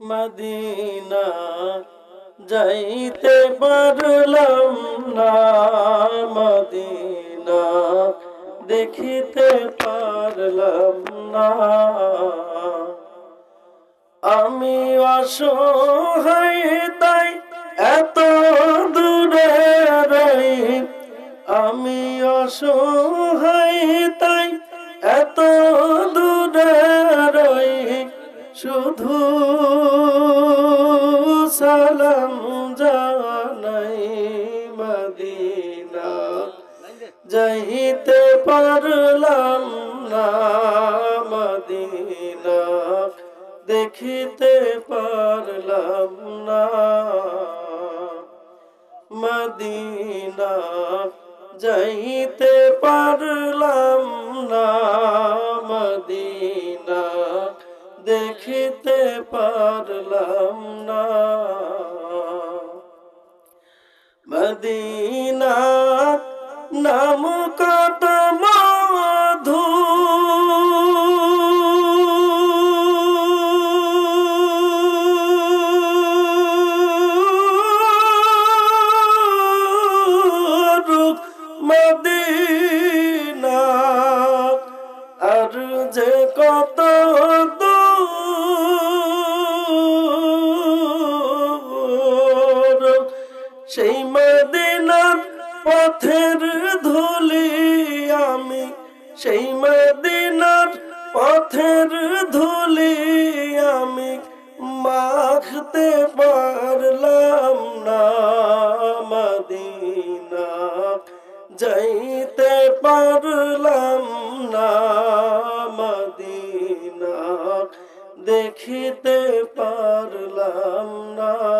Medina যাইতে পারলাম না, মদিনা দেখিতে পারলাম না। আমি অসহায় তাই এত দূরে আমি অসহায় শুধু সালাম জানাই মদিনা। যাইতে পারলাম না মদিনা। দেখিতে পারলাম না মদিনা। যাইতে পারলাম না মদিনা। দেখিতে পারলাম না। মদিনা নাম কত মধু। মদিনা আর যে কত পথের ধুলি আমি, সেই মদিনার পথের ধুলি আমি, মাখতে পারলাম না মদিনা, যাইতে পারলাম না মদিনা, দেখিতে পারলাম না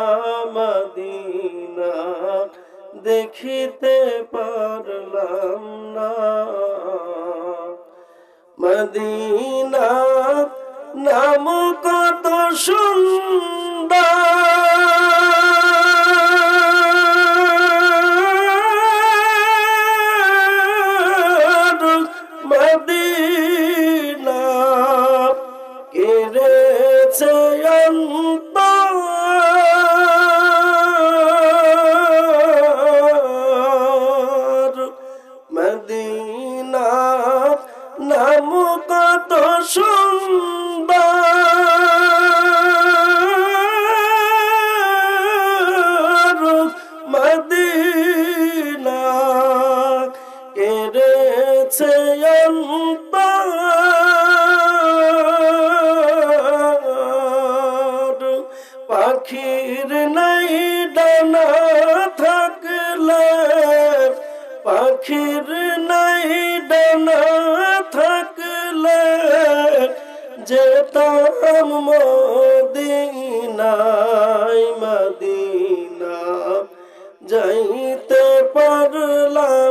দেখিতে পারলাম না। মদিনা নাম কত সুন্দর। অন্তর পাখির নাই ডানা থাকলে পাখির নাই ডানা থাকলে যেতাম মদিনায় মদিনা যাইতে পারলাম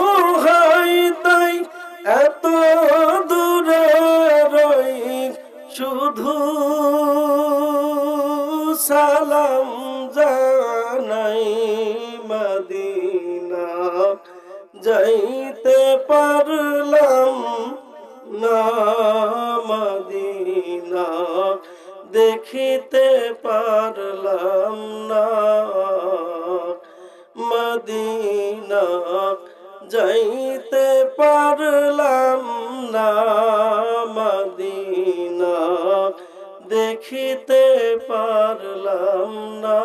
শুধু সালাম জানাই মদিনা। যাইতে পারলাম না মদিনা। দেখিতে পারলাম না মদিনা। যাইতে পারলাম না দেখিতে পারলাম না।